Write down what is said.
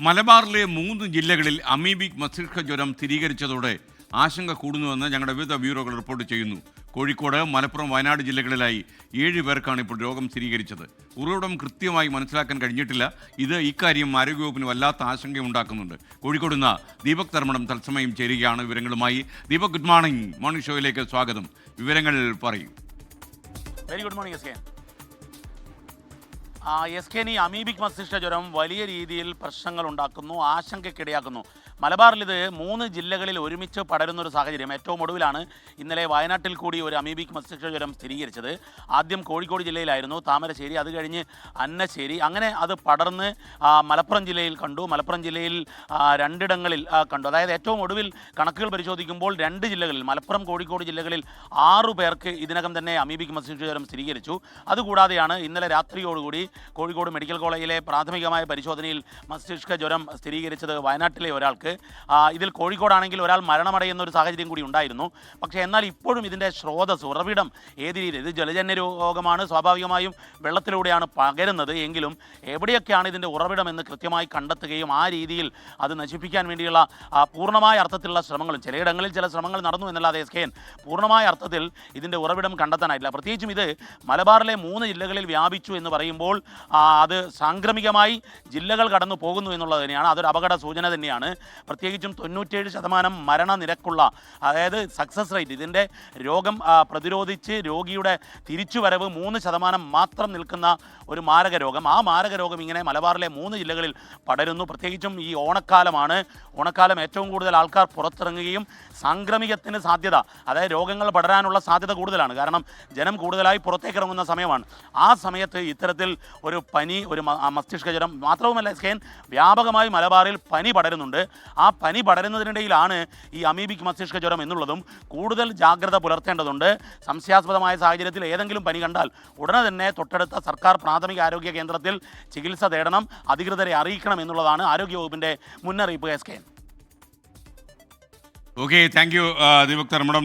മലബാറിലെ മൂന്ന് ജില്ലകളിൽ അമീബിക് മസ്തിഷ്ക ജ്വരം സ്ഥിരീകരിച്ചതോടെ ആശങ്ക കൂടുന്നുവെന്ന് ഞങ്ങളുടെ വിവിധ ബ്യൂറോകൾ റിപ്പോർട്ട് ചെയ്യുന്നു. കോഴിക്കോട് മലപ്പുറം വയനാട് ജില്ലകളിലായി ഏഴ് പേർക്കാണ് ഇപ്പോൾ രോഗം സ്ഥിരീകരിച്ചത്. ഉറവിടം കൃത്യമായി മനസ്സിലാക്കാൻ കഴിഞ്ഞിട്ടില്ല. ഇത് ഇക്കാര്യം ആരോഗ്യവകുപ്പിന് വല്ലാത്ത ആശങ്കയുണ്ടാക്കുന്നുണ്ട്. കോഴിക്കോട് നിന്ന് ദീപക് ധർമ്മടം തത്സമയം ചേരുകയാണ് വിവരങ്ങളുമായി. Deepak good morning. മോർണിംഗ് ഷോയിലേക്ക് സ്വാഗതം. വിവരങ്ങൾ പറയും. Very good morning S K നി അമീബിക് മസ്തിഷ്ക ജ്വരം വലിയ രീതിയിൽ പ്രശ്നങ്ങൾ ഉണ്ടാക്കുന്നു ആശങ്കയ്ക്കിടയാക്കുന്നു. മലബാറിൽ ഇത് മൂന്ന് ജില്ലകളിൽ ഒരുമിച്ച് പടരുന്ന ഒരു സാഹചര്യം ഏറ്റവും ഒടുവിലാണ് ഇന്നലെ വയനാട്ടിൽ കൂടി ഒരു അമീബിക് മസ്തിഷ്ക ജ്വരം സ്ഥിരീകരിച്ചത്. ആദ്യം കോഴിക്കോട് ജില്ലയിലായിരുന്നു താമരശ്ശേരി അത് കഴിഞ്ഞ് അന്നശ്ശേരി. അങ്ങനെ അത് പടർന്ന് മലപ്പുറം ജില്ലയിൽ കണ്ടു. മലപ്പുറം ജില്ലയിൽ രണ്ടിടങ്ങളിൽ കണ്ടു. അതായത് ഏറ്റവും ഒടുവിൽ കണക്കുകൾ പരിശോധിക്കുമ്പോൾ രണ്ട് ജില്ലകളിൽ മലപ്പുറം കോഴിക്കോട് ജില്ലകളിൽ ആറു പേർക്ക് ഇതിനകം തന്നെ അമീബിക് മസ്തിഷ്ക ജ്വരം സ്ഥിരീകരിച്ചു. അതുകൂടാതെയാണ് ഇന്നലെ രാത്രിയോടുകൂടി കോഴിക്കോട് മെഡിക്കൽ കോളേജിലെ പ്രാഥമികമായ പരിശോധനയിൽ മസ്തിഷ്ക ജ്വരം സ്ഥിരീകരിച്ചത് വയനാട്ടിലെ ഒരാൾക്ക്. ഇതിൽ കോഴിക്കോടാണെങ്കിൽ ഒരാൾ മരണമടയുന്ന ഒരു സാഹചര്യം കൂടി ഉണ്ടായിരുന്നു. പക്ഷേ എന്നാൽ ഇപ്പോഴും ഇതിന്റെ സ്രോതസ് ഉറവിടം ഏത് രീതിയിൽ ഇത് ജലജന്യ രോഗമാണ് സ്വാഭാവികമായും വെള്ളത്തിലൂടെയാണ് പകരുന്നത്. എങ്കിലും എവിടെയൊക്കെയാണ് ഇതിന്റെ ഉറവിടം എന്ന് കൃത്യമായി കണ്ടെത്തുകയും ആ രീതിയിൽ അത് നശിപ്പിക്കാൻ വേണ്ടിയുള്ള പൂർണമായ അർത്ഥത്തിലുള്ള ശ്രമങ്ങളും ചിലയിടങ്ങളിൽ ചില ശ്രമങ്ങൾ നടന്നു എന്നല്ലാതെ എസ് കെ എൻ പൂർണമായ അർത്ഥത്തിൽ ഇതിന്റെ ഉറവിടം കണ്ടെത്താനായിട്ടില്ല. പ്രത്യേകിച്ചും ഇത് മലബാറിലെ മൂന്ന് ജില്ലകളിൽ വ്യാപിച്ചു എന്ന് പറയുമ്പോൾ അത് സാംക്രമികമായി ജില്ലകൾ കടന്നു പോകുന്നു എന്നുള്ളത് തന്നെയാണ്. അതൊരു അപകട സൂചന തന്നെയാണ്. പ്രത്യേകിച്ചും തൊണ്ണൂറ്റേഴ് ശതമാനം മരണനിരക്കുള്ള അതായത് സക്സസ് റേറ്റ് ഇതിന്റെ രോഗം പ്രതിരോധിച്ച് രോഗിയുടെ തിരിച്ചുവരവ് മൂന്ന് ശതമാനം മാത്രം നിൽക്കുന്ന ഒരു മാരക രോഗം ആ മാരക രോഗം ഇങ്ങനെ മലബാറിലെ മൂന്ന് ജില്ലകളിൽ പടരുന്നു. പ്രത്യേകിച്ചും ഈ ഓണക്കാലമാണ്. ഓണക്കാലം ഏറ്റവും കൂടുതൽ ആൾക്കാർ പുറത്തിറങ്ങുകയും സാംക്രമികത്തിന് സാധ്യത അതായത് രോഗങ്ങൾ പടരാനുള്ള സാധ്യത കൂടുതലാണ്. കാരണം ജനം കൂടുതലായി പുറത്തേക്ക് ഇറങ്ങുന്ന സമയമാണ്. ആ സമയത്ത് ഇത്തരത്തിൽ ഒരു പനി ഒരു മസ്തിഷ്ക ജ്വരം മാത്രവുമല്ല സ്കെയിൻ വ്യാപകമായി മലബാറിൽ പനി പടരുന്നുണ്ട്. ആ പനി പടരുന്നതിനിടയിലാണ് ഈ അമീബിക് മസ്തിഷ്ക ജ്വരം എന്നുള്ളതും കൂടുതൽ ജാഗ്രത പുലർത്തേണ്ടതുണ്ട്. സംശയാസ്പദമായ സാഹചര്യത്തിൽ ഏതെങ്കിലും പനി കണ്ടാൽ ഉടനെ തന്നെ തൊട്ടടുത്ത സർക്കാർ പ്രാഥമിക ആരോഗ്യ കേന്ദ്രത്തിൽ ചികിത്സ തേടണം അധികൃതരെ അറിയിക്കണം എന്നുള്ളതാണ് ആരോഗ്യവകുപ്പിന്റെ മുന്നറിയിപ്പ് S K okay thank you Deepak Dharmadam.